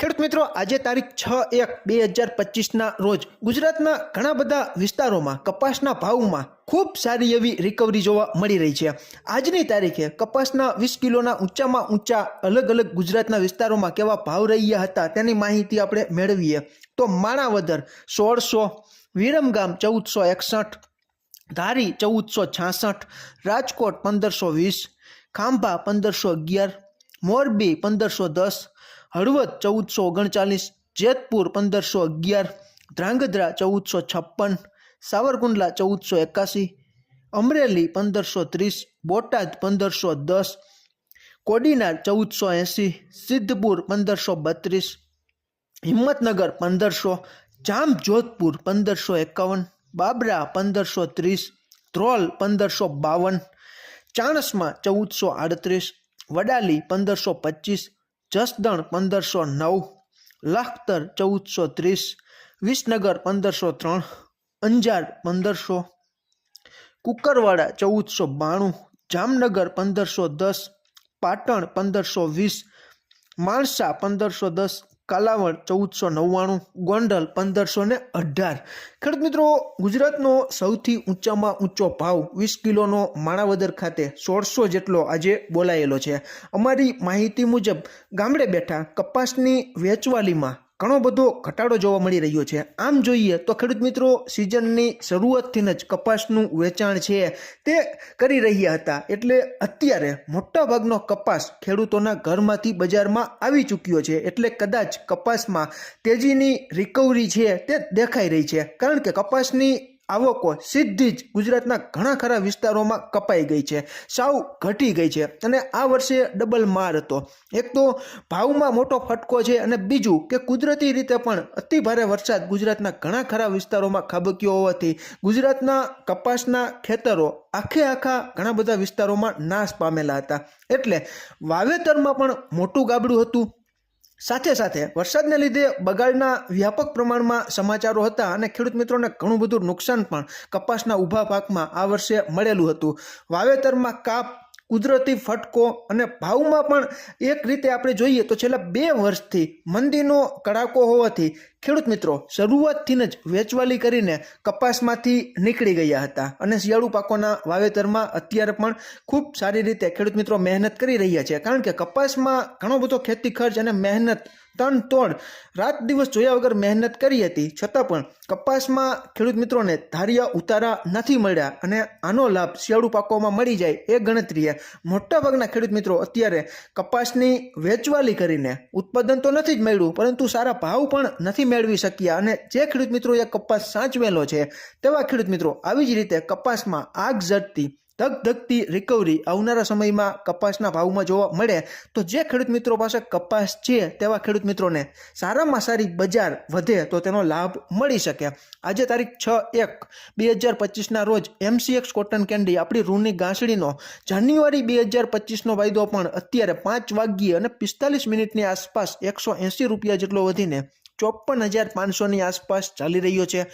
ખેડૂત મિત્રો, આજે તારીખ છ એક બે હજાર પચીસના રોજ ગુજરાતના ઘણા બધા વિસ્તારોમાં કપાસના ભાવમાં ખૂબ સારી એવી રિકવરી જોવા મળી રહી છે. આજની તારીખે કપાસના વીસ કિલોના ઊંચામાં ઊંચા અલગ અલગ ગુજરાતના વિસ્તારોમાં કેવા ભાવ રહ્યા હતા તેની માહિતી આપણે મેળવીએ. તો માણાવદર સોળસો, વિરમગામ ચૌદસો એકસઠ, ધારી ચૌદસો છાસઠ, રાજકોટ પંદરસો વીસ, ખાંભા પંદરસો અગિયાર, મોરબી પંદરસો દસ હળવદ ચૌદસો ઓગણચાલીસ, જેતપુર પંદરસો અગિયાર, ધ્રાંગધ્રા ચૌદસો છપ્પન, સાવરકુંડલા ચૌદસો એકાસી, અમરેલી પંદરસો ત્રીસ, બોટાદ પંદરસો દસ, કોડીનાર ચૌદસો એંસી, સિદ્ધપુર પંદરસો બત્રીસ, હિંમતનગર પંદરસો, જામજોધપુર પંદરસો એકાવન, બાબરા પંદરસો ત્રીસ, ધ્રોલ પંદરસો બાવન, ચાણસમાં ચૌદસો આડત્રીસ, વડાલી પંદરસો પચીસ જસદણ પંદરસો નવ, લાખતર ચૌદસો ત્રીસ, વિસનગર પંદરસો ત્રણ, અંજાર પંદરસો, કુકરવાડા ચૌદસો બાણું, જામનગર પંદરસો દસ, પાટણ પંદરસો વીસ, માણસા પંદરસો દસ કાલાવડ, ચૌદસો નવ્વાણું, ગોંડલ પંદરસો ને અઢાર. ખેડૂત મિત્રો, ગુજરાતનો સૌથી ઊંચામાં ઊંચો ભાવ વીસ કિલોનો માણાવદર ખાતે સોળસો જેટલો આજે બોલાયેલો છે. અમારી માહિતી મુજબ ગામડે બેઠા કપાસની વેચવાલીમાં ઘણો બધો ઘટાડો જોવા મળી રહ્યો છે. આમ જોઈએ તો ખેડૂત મિત્રો, સિઝનની શરૂઆતથી જ કપાસનું વેચાણ છે તે કરી રહ્યા હતા. એટલે અત્યારે મોટાભાગનો કપાસ ખેડૂતોના ઘરમાંથી બજારમાં આવી ચૂક્યો છે. એટલે કદાચ કપાસમાં તેજીની રિકવરી છે તે દેખાઈ રહી છે. કારણ કે કપાસની આવકો સીધી જ ગુજરાતના ઘણા ખરા વિસ્તારોમાં કપાઈ ગઈ છે. સાવ ઘટી ગઈ છે અને આ વર્ષે ડબલ માર હતો. એક તો ભાવમાં મોટો ફટકો છે અને બીજું કે કુદરતી રીતે પણ અતિ ભારે વરસાદ ગુજરાતના ઘણા ખરા વિસ્તારોમાં ખાબક્યો હોવાથી ગુજરાતના કપાસના ખેતરો આખે આખા ઘણા બધા વિસ્તારોમાં નાશ પામેલા હતા. એટલે વાવેતરમાં પણ મોટું ગાબડું હતું. સાથે સાથે વરસાદને લીધે બગાડના વ્યાપક પ્રમાણમાં સમાચારો હતા અને ખેડૂત મિત્રોને ઘણું બધું નુકસાન પણ કપાસના ઊભા પાકમાં આ વર્ષે મળેલું હતું. વાવેતરમાં કાપ કુદરતી ફટકો અને ભાવમાં પણ એક રીતે આપણે જોઈએ તો છેલ્લા બે વર્ષથી મંદીનો કડાકો હોવાથી ખેડૂત મિત્રો શરૂઆતથી જ વેચવાલી કરીને કપાસમાંથી નીકળી ગયા હતા અને શિયાળુ પાકોના વાવેતરમાં અત્યારે પણ ખૂબ સારી રીતે ખેડૂત મિત્રો મહેનત કરી રહ્યા છે. કારણ કે કપાસમાં ઘણો બધો ખેતી ખર્ચ અને મહેનત તન તોડ રાત દિવસ જોયા વગર મહેનત કરી હતી. છતાં પણ કપાસમાં ખેડૂત મિત્રોને ધાર્યા ઉતારા નથી મળ્યા અને આનો લાભ શિયાળુ પાકોમાં મળી જાય એ ગણતરીએ મોટાભાગના ખેડૂત મિત્રો અત્યારે કપાસની વેચવાલી કરીને ઉત્પાદન તો નથી જ મળ્યું પરંતુ સારા ભાવ પણ નથી મેળવી શક્યા. અને જે ખેડૂત મિત્રોએ કપાસ સાચવેલો છે, તેવા ખેડૂત મિત્રો આવી જ રીતે કપાસમાં આગ ઝડતી ધગધગતી રિકવરી આવનારા સમયમાં કપાસના ભાવમાં જોવા મળે તો જે ખેડૂત મિત્રો પાસે કપાસ છે તેવા ખેડૂત મિત્રોને સારામાં સારી બજાર વધે તો તેનો લાભ મળી શકે. આજે તારીખ છ એક બે હજાર પચીસના રોજ એમસીએક્સ કોટન કેન્ડી આપણી રૂની ગાંસડીનો જાન્યુઆરી બે હજાર પચીસનો વાયદો પણ અત્યારે પાંચ વાગ્યે અને પિસ્તાલીસ મિનિટની આસપાસ એકસો એંસી રૂપિયા જેટલો વધીને ચોપન હજાર પાંચસોની આસપાસ ચાલી રહ્યો છે.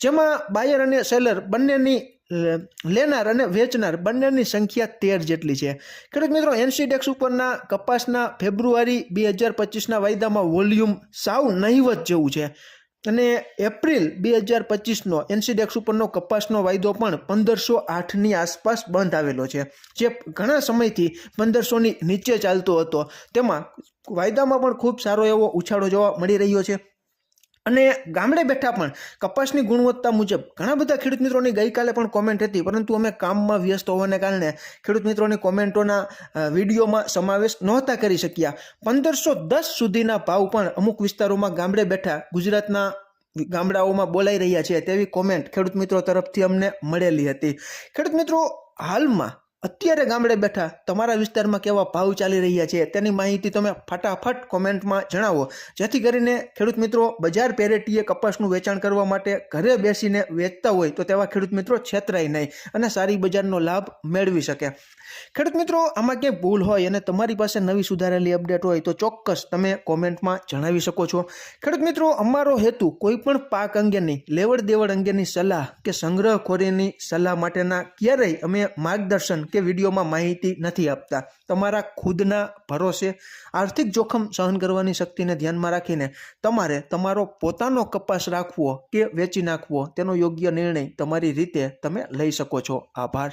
જેમાં બાયર અને સેલર બંનેની લેનાર અને વેચનાર બંનેની સંખ્યા તેર જેટલી છે. ખેડૂત મિત્રો એનસીડેક્સ ઉપરના કપાસના ફેબ્રુઆરી બે હજાર પચીસના વાયદામાં વોલ્યુમ સાવ નહિવત જેવું છે. અને એપ્રિલ બે હજાર પચીસનો એનસીડેક્સ ઉપરનો કપાસનો વાયદો પણ પંદરસો આઠની આસપાસ બંધ આવેલો છે. જે ઘણા સમયથી પંદરસોની નીચે ચાલતો હતો. તેમાં વાયદામાં પણ ખૂબ સારો એવો ઉછાળો જોવા મળી રહ્યો છે. અને ગામડે બેઠા પણ કપાસની ગુણવત્તા મુજબ ઘણા બધા ખેડૂત મિત્રોની ગઈકાલે પણ કોમેન્ટ હતી, પરંતુ અમે કામમાં વ્યસ્ત હોવાને કારણે ખેડૂત મિત્રોની કોમેન્ટોના વિડીયોમાં સમાવેશ નહોતા કરી શક્યા. પંદરસો દસ સુધીના ભાવ પણ અમુક વિસ્તારોમાં ગામડે બેઠા ગુજરાતના ગામડાઓમાં બોલાઈ રહ્યા છે તેવી કોમેન્ટ ખેડૂત મિત્રો તરફથી અમને મળેલી હતી. ખેડૂત મિત્રો, હાલમાં અત્યારે ગામડે બેઠા તમારા વિસ્તારમાં કેવા ભાવ ચાલી રહ્યા છે તેની માહિતી તમે ફટાફટ કોમેન્ટમાં જણાવો. જેથી કરીને ખેડૂત મિત્રો, બજાર પેરેટીએ કપાસનું વેચાણ કરવા માટે ઘરે બેસીને વેચતા હોય તો તેવા ખેડૂત મિત્રો છેતરાય નહીં અને સારી બજારનો લાભ મેળવી શકે. ખેડૂત મિત્રો, આમાં ક્યાંય ભૂલ હોય અને તમારી પાસે નવી સુધારેલી અપડેટ હોય તો ચોક્કસ તમે કોમેન્ટમાં જણાવી શકો છો. ખેડૂત મિત્રો, અમારો હેતુ કોઈપણ પાક અંગેની લેવડ દેવડ અંગેની સલાહ કે સંગ્રહખોરીની સલાહ માટેના ક્યારેય અમે માર્ગદર્શન કે વિડીયોમાં માહિતી નથી આપતા. તમારા ખુદના ભરોસે આર્થિક જોખમ સહન કરવાની શક્તિને ધ્યાનમાં રાખીને તમારે તમારો પોતાનો કપાસ રાખવો કે વેચી નાખવો, તેનો યોગ્ય નિર્ણય તમારી રીતે તમે લઈ શકો છો. આભાર.